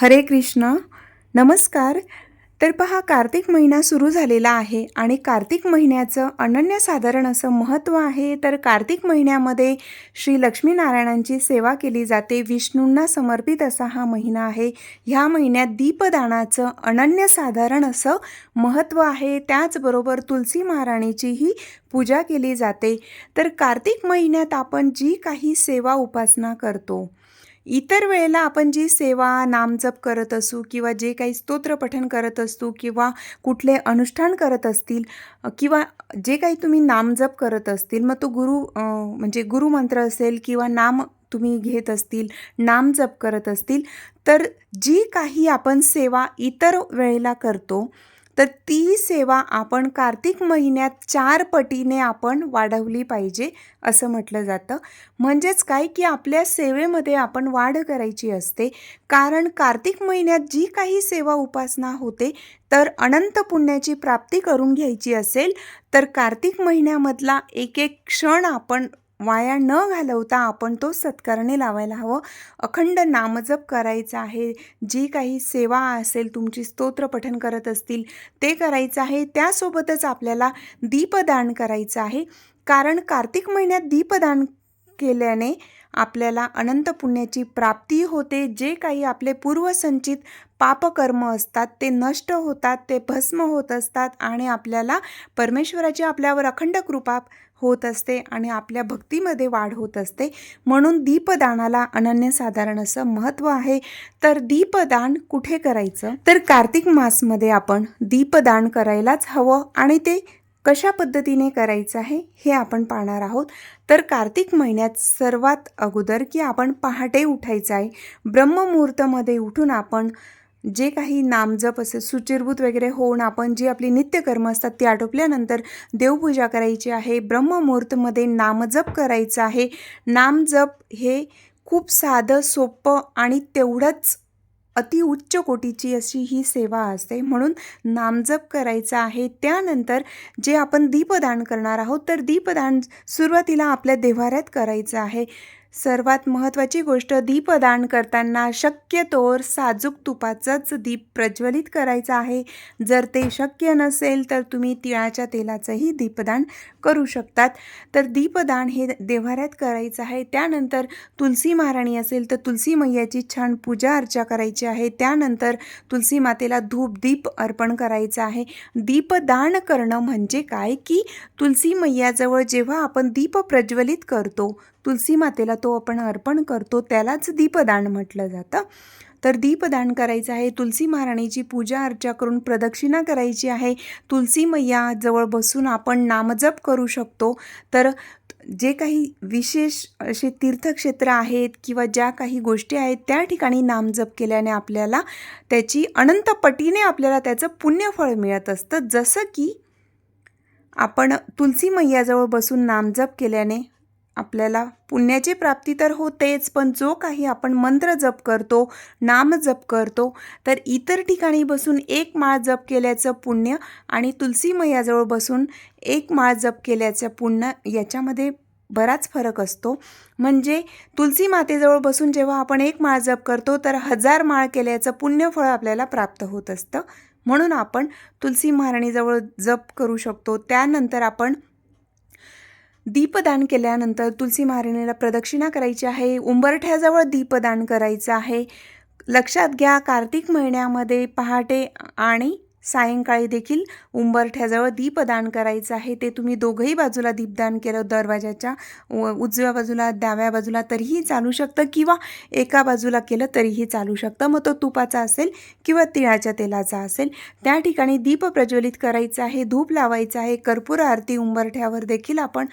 हरे कृष्ण. नमस्कार. तर पहा कार्तिक महिना सुरू झालेला आहे आणि कार्तिक महिन्याचं अनन्यसाधारण असं महत्त्व आहे. तर कार्तिक महिन्यामध्ये श्री लक्ष्मीनारायणांची सेवा केली जाते. विष्णूंना समर्पित असा हा महिना आहे. ह्या महिन्यात दीपदानाचं अनन्यसाधारण असं महत्त्व आहे. त्याचबरोबर तुलसी महाराणीचीही पूजा केली जाते. तर कार्तिक महिन्यात आपण जी काही सेवा उपासना करतो इतर वेळेला आपण जी सेवा नामजप करत असू किंवा जे काही स्तोत्रपठण करत असू किंवा कुठले अनुष्ठान करत असतील किंवा जे काही तुम्ही नामजप करत असतील मग तो गुरु म्हणजे गुरुमंत्र असेल किंवा नाम तुम्ही घेत असतील नामजप करत असतील तर जी काही आपण सेवा इतर वेळेला करतो तर ती सेवा आपण कार्तिक महिन्यात चार पटीने आपण वाढवली पाहिजे असं म्हटलं जातं. म्हणजेच काय की आपल्या सेवेमध्ये आपण वाढ करायची असते. कारण कार्तिक महिन्यात जी काही सेवा उपासना होते तर अनंत पुण्याची प्राप्ती करून घ्यायची असेल तर कार्तिक महिन्यामधला एक एक क्षण आपण वाया न घालवता आपण तो सत्कारणे लावायला हवं. अखंड नामजप करायचा आहे. जी काही सेवा असेल तुमची स्तोत्रपठन करत असतील ते करायचं आहे. त्यासोबतच आपल्याला दीपदान करायचं आहे. कारण कार्तिक महिन्यात दीपदान केल्याने आपल्याला अनंत पुण्याची प्राप्ती होते. जे काही आपले पूर्वसंचित पापकर्म असतात ते नष्ट होतात ते भस्म होत असतात आणि आपल्याला परमेश्वराची आपल्यावर अखंड कृपा होत असते आणि आपल्या भक्तीमध्ये वाढ होत असते. म्हणून दीपदानाला अनन्यसाधारण असं महत्त्व आहे. तर दीपदान कुठे करायचं? तर कार्तिक मासमध्ये आपण दीपदान करायलाच हवं आणि ते कशा पद्धतीने करायचं आहे हे आपण पाहणार आहोत. तर कार्तिक महिन्यात सर्वात अगोदर की आपण पहाटे उठायचं आहे. ब्रह्ममुहूर्तामध्ये उठून आपण जे काही नामजप असेल सुचिरभूत वगैरे होऊन आपण जी आपली नित्यकर्म असतात ती आटोपल्यानंतर देवपूजा करायची आहे ब्रह्ममुहूर्तमध्ये नामजप करायचं आहे. नामजप हे खूप साधं सोपं आणि तेवढंच अति उच्च कोटीची अशी ही सेवा असते. म्हणून नामजप करायचा आहे. त्यानंतर जे आपण दीपदान करणार आहोत तर दीपदान सुरुवातीला आपल्या देव्हाऱ्यात करायचं आहे. सर्वात महत्त्वाची गोष्ट दीपदान करताना शक्यतोवर साजूक तुपाचाच दीप प्रज्वलित करायचा आहे. जर ते शक्य नसेल तर तुम्ही तिळाच्या तेलाचंही दीपदान करू शकतात. तर दीपदान हे देव्हाऱ्यात करायचं आहे. त्यानंतर तुलसी महाराणी असेल तर तुलसी मैयाची छान पूजा अर्चा करायची आहे. त्यानंतर तुलसी मातेला धूप दीप अर्पण करायचं आहे. दीपदान करणं म्हणजे काय? की तुलसी मैयाजवळ जेव्हा आपण दीप प्रज्वलित करतो तुलसी मातेला तो आपण अर्पण करतो त्यालाच दीपदान म्हटलं जातं. तर दीपदान करायचं आहे तुलसी महाराणीची पूजा अर्चा करून प्रदक्षिणा करायची आहे. तुलसी मैयाजवळ बसून आपण नामजप करू शकतो. तर जे काही विशेष असे तीर्थक्षेत्र आहेत किंवा ज्या काही गोष्टी आहेत त्या ठिकाणी नामजप केल्याने आपल्याला त्याची अनंत पटीने आपल्याला त्याचं पुण्यफळ मिळत असतं. जसं की आपण तुलसी मैयाजवळ बसून नामजप केल्याने आपल्याला पुण्याची प्राप्ती तर होतेच पण जो काही आपण मंत्र जप करतो नाम जप करतो तर इतर ठिकाणी बसून एक माळ जप केल्याचं पुण्य आणि तुलसी मैयाजवळ बसून एक माळ जप केल्याचं पुण्य याच्यामध्ये बराच फरक असतो. म्हणजे तुलसी मातेजवळ बसून जेव्हा आपण एक माळ जप करतो तर हजार माळ केल्याचं पुण्यफळ आपल्याला प्राप्त होत असतं. म्हणून आपण तुलसी महाराणीजवळ जप करू शकतो. त्यानंतर आपण दीपदान केल्यानंतर तुलसी महाराणीला प्रदक्षिणा करायची आहे. उंबरठ्याजवळ दीपदान करायचं आहे. लक्षात घ्या कार्तिक महिन्यामध्ये पहाटे आणि सायंकाळी देखील उंबरठ्याजवळ दीपदान करायचं आहे. ते तुम्ही दोघंही बाजूला दीपदान केलं दरवाजाच्या उजव्या बाजूला डाव्या बाजूला तरीही चालू शकतं किंवा एका बाजूला केलं तरीही चालू शकतं. मग तो तुपाचा असेल किंवा तिळाच्या तेलाचा असेल त्या ठिकाणी दीप प्रज्वलित करायचं आहे धूप लावायचं आहे. कर्पूर आरती उंबरठ्यावर देखील आपण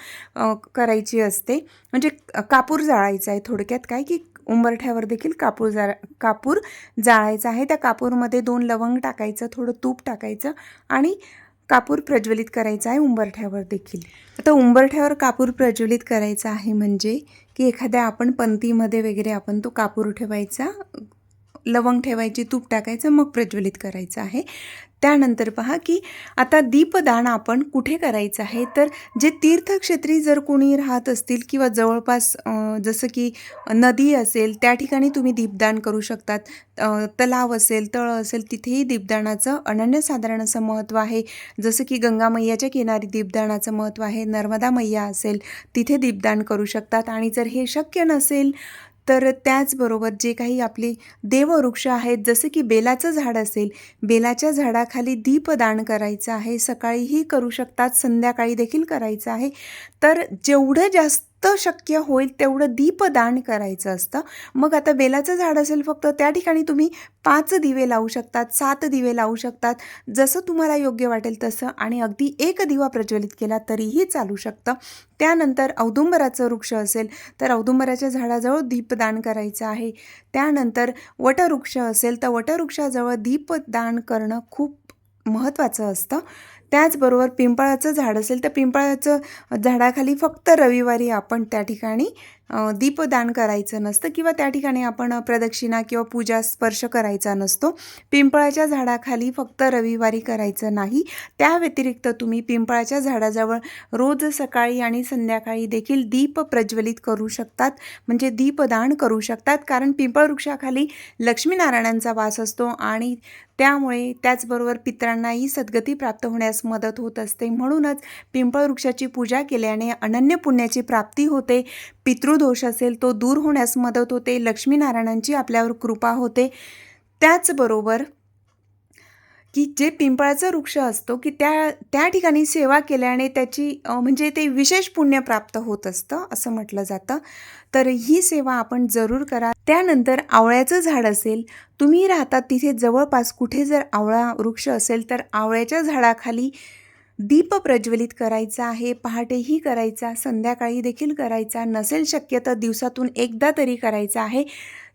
करायची असते. म्हणजे कापूर जाळायचा आहे थोडक्यात. काय की उंबरठ्यावर देखील कापूर जा कापूर जाळायचा आहे. त्या कापूरमध्ये दोन लवंग टाकायचं थोडं तूप टाकायचं आणि कापूर प्रज्वलित करायचा आहे उंबरठ्यावर देखील. आता उंबरठ्यावर कापूर प्रज्वलित करायचा आहे म्हणजे की एखाद्या आपण पंतीमध्ये वगैरे आपण तो कापूर ठेवायचा लवंग ठेवायची तूप टाकायचं मग प्रज्वलित करायचं आहे. त्यानंतर पहा की आता दीपदान आपण कुठे करायचं आहे? तर जे तीर्थक्षेत्री जर कोणी राहत असतील किंवा जवळपास जसं की नदी असेल त्या ठिकाणी तुम्ही दीपदान करू शकतात. तलाव असेल तळ असेल तिथेही दीपदानाचं अनन्यसाधारण असं महत्त्व आहे. जसं की गंगा मैयाच्या किनारी दीपदानाचं महत्त्व आहे. नर्मदा मैया असेल तिथे दीपदान करू शकतात. आणि जर हे शक्य नसेल तर त्याचबरोबर जे काही आपले देववृक्ष आहेत जसं की बेलाचं झाड असेल बेलाच्या झाडाखाली दीपदान करायचं आहे सकाळीही करू शकतात संध्याकाळी देखील करायचं आहे. तर जेवढं जास्त शक्य होईल तेवढं दीपदान करायचं असतं. मग आता बेलाचं झाड असेल फक्त त्या ठिकाणी तुम्ही पाच दिवे लावू शकतात सात दिवे लावू शकतात. जसं तुम्हाला योग्य वाटेल तसं आणि अगदी एक दिवा प्रज्वलित केला तरीही चालू शकतं. त्यानंतर औदुंबराचं वृक्ष असेल तर औदुंबराच्या झाडाजवळ दीपदान करायचं आहे. त्यानंतर वटवृक्ष असेल तर वटवृक्षाजवळ दीपदान करणं खूप महत्त्वाचं असतं. त्याचबरोबर पिंपळाचं झाड असेल तर पिंपळाचं झाडाखाली फक्त रविवारी आपण त्या ठिकाणी दीपदान करायचं नसतं किंवा त्या ठिकाणी आपण प्रदक्षिणा किंवा पूजा स्पर्श करायचा नसतो. पिंपळाच्या झाडाखाली फक्त रविवारी करायचं नाही. त्या व्यतिरिक्त तुम्ही पिंपळाच्या झाडाजवळ रोज सकाळी आणि संध्याकाळी देखील दीप प्रज्वलित करू शकतात. म्हणजे दीपदान करू शकतात. कारण पिंपळ वृक्षाखाली लक्ष्मीनारायणांचा वास असतो आणि त्यामुळे त्याचबरोबर पितरांनाही सद्गती प्राप्त होण्यास मदत होत असते. म्हणूनच पिंपळ वृक्षाची पूजा केल्याने अनन्य पुण्याची प्राप्ती होते. पितृदोष असेल तो दूर होण्यास मदत होते. लक्ष्मीनारायणांची आपल्यावर कृपा होते. त्याचबरोबर की जे पिंपळाचा वृक्ष असतो की त्या त्या ठिकाणी सेवा केल्याने त्याची म्हणजे ते विशेष पुण्य प्राप्त होत असतं असं म्हटलं जातं. तर ही सेवा आपण जरूर करा. त्यानंतर आवळ्याचं झाड असेल तुम्ही राहतात तिथे जवळपास कुठे जर आवळा वृक्ष असेल तर आवळ्याच्या झाडाखाली दीप प्रज्वलित करायचा आहे पहाटेही करायचा संध्याकाळी देखील करायचा नसेल शक्य तर दिवसातून एकदा तरी करायचा आहे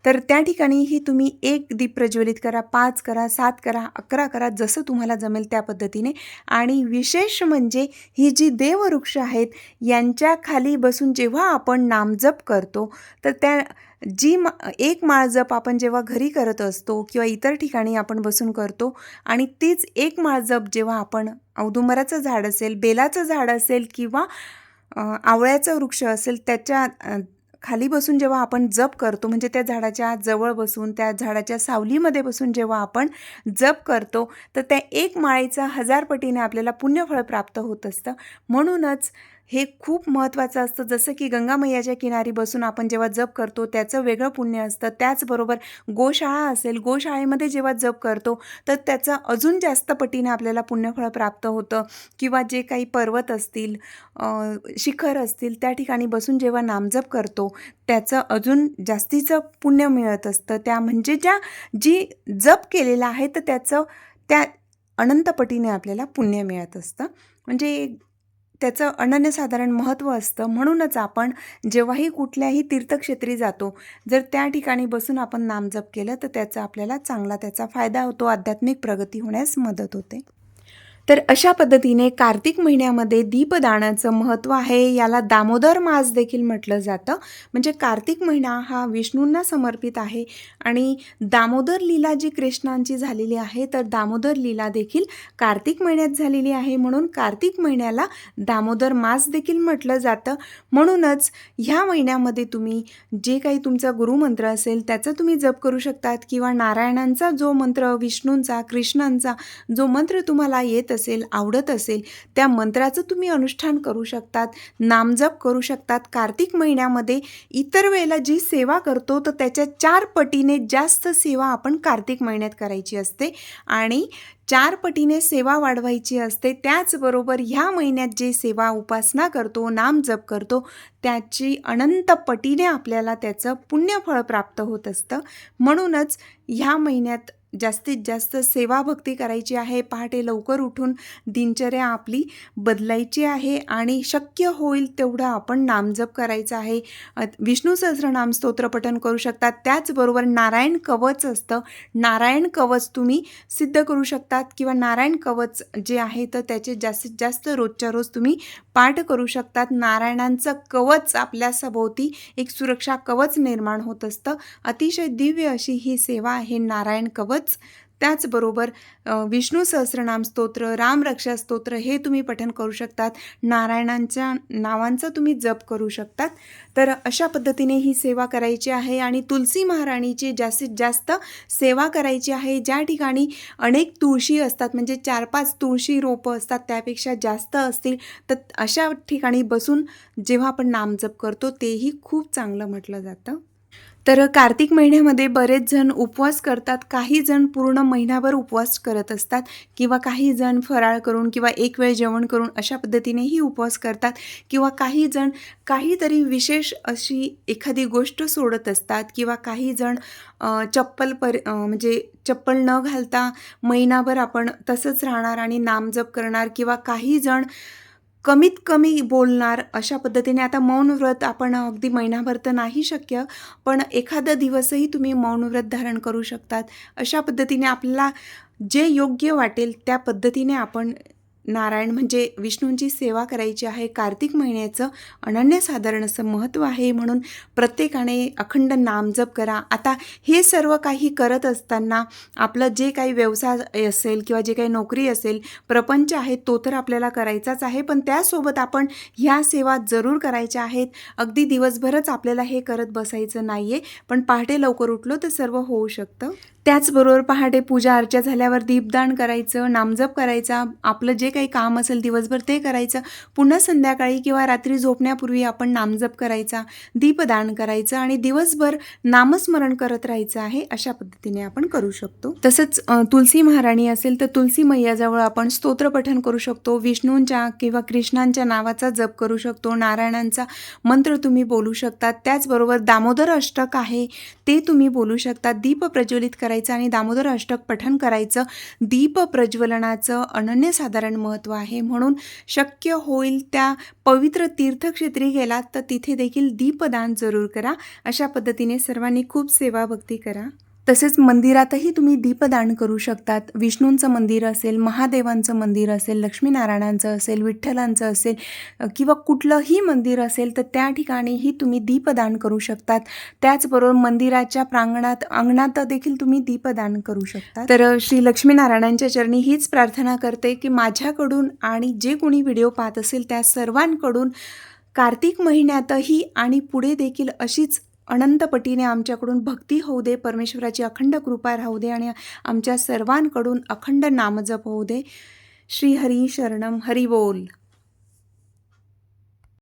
तर त्या ठिकाणीही तुम्ही एक दीप प्रज्वलित करा पाच करा सात करा अकरा करा जसं तुम्हाला जमेल त्या पद्धतीने. आणि विशेष म्हणजे ही जी देववृक्ष आहेत यांच्या खाली बसून जेव्हा आपण नामजप करतो तर त्या जी मा एक माळ जप आपण जेव्हा घरी करत असतो किंवा इतर ठिकाणी आपण बसून करतो आणि तीच एक माळ जप जेव्हा आपण औदुंबराचं झाड असेल बेलाचं झाड असेल किंवा आवळ्याचं वृक्ष असेल त्याच्याखाली बसून जेव्हा आपण जप करतो म्हणजे त्या झाडाच्या जवळ बसून त्या झाडाच्या सावलीमध्ये बसून जेव्हा आपण जप करतो तर त्या एक माळीचा हजार पटीने आपल्याला पुण्यफळ प्राप्त होत असतं. म्हणूनच हे खूप महत्त्वाचं असतं. जसं की गंगा मैयाच्या किनारी बसून आपण जेव्हा जप करतो त्याचं वेगळं पुण्य असतं. त्याचबरोबर गोशाळा असेल गोशाळेमध्ये जेव्हा जप करतो तर त्याचं अजून जास्त पटीने आपल्याला पुण्यफळ प्राप्त होतं. किंवा जे काही पर्वत असतील शिखर असतील त्या ठिकाणी बसून जेव्हा नामजप करतो त्याचं अजून जास्तीचं पुण्य मिळत असतं. त्या म्हणजे ज्या जी जप केलेलं आहे तर त्याचं त्या अनंतपटीने आपल्याला पुण्य मिळत असतं. म्हणजे त्याचं अनन्यसाधारण महत्त्व असतं. म्हणूनच आपण जेव्हाही कुठल्याही तीर्थक्षेत्री जातो जर त्या ठिकाणी बसून आपण नामजप केलं तर त्याचा आपल्याला चांगला त्याचा फायदा होतो आध्यात्मिक प्रगती होण्यास मदत होते. तर अशा पद्धतीने कार्तिक महिन्यामध्ये दीपदानाचं महत्त्व आहे याला दामोदर मास देखील म्हटलं जातं. म्हणजे कार्तिक महिना हा विष्णूंना समर्पित आहे आणि दामोदर लीला जी कृष्णांची झालेली आहे तर दामोदर लीला देखील कार्तिक महिन्यात झालेली आहे. म्हणून कार्तिक महिन्याला दामोदर मास देखील म्हटलं जातं. म्हणूनच ह्या महिन्यामध्ये तुम्ही जे काही तुमचा गुरुमंत्र असेल त्याचा तुम्ही जप करू शकतात. किंवा नारायणांचा जो मंत्र विष्णूंचा कृष्णांचा जो मंत्र तुम्हाला येत असेल आवडत असेल त्या मंत्राचं तुम्ही अनुष्ठान करू शकतात नामजप करू शकतात. कार्तिक महिन्यामध्ये इतर वेळेला जी सेवा करतो तर त्याच्या चार पटीने जास्त सेवा आपण कार्तिक महिन्यात करायची असते. आणि चार पटीने सेवा वाढवायची असते त्याचबरोबर ह्या महिन्यात जे सेवा उपासना करतो नाम जप करतो त्याची अनंत पटीने आपल्याला त्याचं पुण्यफळ प्राप्त होत असतं. म्हणूनच ह्या महिन्यात जास्तीत जास्त सेवाभक्ती करायची आहे पहाटे लवकर उठून दिनचर्या आपली बदलायची आहे आणि शक्य होईल तेवढं आपण नामजप करायचं आहे. विष्णू सहस्रनाम स्तोत्रपठन करू शकतात. त्याचबरोबर नारायण कवच असतं. नारायण कवच तुम्ही सिद्ध करू शकतात किंवा नारायण कवच जे आहे तर त्याचे जास्तीत जास्त रोजच्या रोज तुम्ही पाठ करू शकतात. नारायणांचं कवच आपल्या सभोवती एक सुरक्षा कवच निर्माण होत असतं. अतिशय दिव्य अशी ही सेवा आहे. नारायण कवच त्याचबरोबर विष्णू सहस्रनाम स्तोत्र रामरक्षा स्तोत्र हे तुम्ही पठन करू शकतात. नारायणांच्या नावांचा तुम्ही जप करू शकतात. तर अशा पद्धतीने ही सेवा करायची आहे आणि तुलसी महाराणीची जास्तीत जास्त सेवा करायची आहे. ज्या ठिकाणी अनेक तुळशी असतात म्हणजे चार पाच तुळशी रोपं असतात त्यापेक्षा जास्त असतील तर अशा ठिकाणी बसून जेव्हा आपण नामजप करतो तेही खूप चांगलं म्हटलं जातं. तर कार्तिक महिन्यामध्ये बरेच जण उपवास करतात. काही जण पूर्ण महिनाभर उपवास करत असतात किंवा काही जण फराळ करून किंवा एक वेळ जेवण करून अशा पद्धतीनेही उपवास करतात किंवा काही जण काहीतरी विशेष अशी एखादी गोष्ट सोडत असतात किंवा काही जण चप्पल पर म्हणजे चप्पल न घालता महिनाभर आपण तसंच राहणार आणि नामजप करणार किंवा काही जण कमीत कमी बोलणार अशा पद्धतीने. आता मौन व्रत आपण अगदी महिनाभर तर नाही शक्य पण एखादा दिवसही तुम्ही मौन व्रत धारण करू शकतात. अशा पद्धतीने आपल्याला जे योग्य वाटेल त्या पद्धतीने आपण नारायण म्हणजे विष्णूंची सेवा करायची आहे. कार्तिक महिन्याचं अनन्यसाधारण असं महत्त्व आहे म्हणून प्रत्येकाने अखंड नामजप करा. आता हे सर्व काही करत असताना आपलं जे काही व्यवसाय असेल किंवा जे काही नोकरी असेल प्रपंच आहे तो तर आपल्याला करायचाच आहे. पण त्यासोबत आपण ह्या सेवा जरूर करायच्या आहेत. अगदी दिवसभरच आपल्याला हे करत बसायचं नाही आहे पण पहाटे लवकर उठलो तर सर्व होऊ शकतं. त्याचबरोबर पहाटे पूजा अर्चा झाल्यावर दीपदान करायचं नामजप करायचा आपलं जे काही काम असेल दिवसभर ते करायचं. पुन्हा संध्याकाळी किंवा रात्री झोपण्यापूर्वी आपण नामजप करायचा दीपदान करायचं आणि दिवसभर नामस्मरण करत राहायचं आहे अशा पद्धतीने आपण करू शकतो. तसंच तुलसी महाराणी असेल तर तुलसी मैयाजवळ आपण स्तोत्रपठन करू शकतो. विष्णूंच्या किंवा कृष्णांच्या नावाचा जप करू शकतो. नारायणांचा मंत्र तुम्ही बोलू शकता. त्याचबरोबर दामोदर अष्टक आहे ते तुम्ही बोलू शकता. दीप प्रज्वलित करायचं आणि दामोदर अष्टक पठन करायचं. दीप प्रज्वलनाचं अनन्यसाधारण महत्त्व आहे. म्हणून शक्य होईल त्या पवित्र तीर्थक्षेत्री गेलात तर तिथे देखील दीपदान जरूर करा. अशा पद्धतीने सर्वांनी खूप सेवाभक्ती करा. तसेच मंदिरातही तुम्ही दीपदान करू शकतात. विष्णूंचं मंदिर असेल महादेवांचं मंदिर असेल लक्ष्मीनारायणांचं असेल विठ्ठलांचं असेल किंवा कुठलंही मंदिर असेल तर त्या ठिकाणीही तुम्ही दीपदान करू शकतात. त्याचबरोबर मंदिराच्या प्रांगणात अंगणात देखील तुम्ही दीपदान करू शकता तर श्री लक्ष्मीनारायणांच्या चरणी हीच प्रार्थना करते की माझ्याकडून आणि जे कोणी व्हिडिओ पाहत असेल त्या सर्वांकडून कार्तिक महिन्यातही आणि पुढे देखील अशीच अनंतपटीने आमच्याकडून भक्ती होऊ दे परमेश्वराची अखंड कृपा राहू दे आणि आमच्या सर्वांकडून अखंड नामजप होऊ दे. श्री हरी शरणम हरी बोल.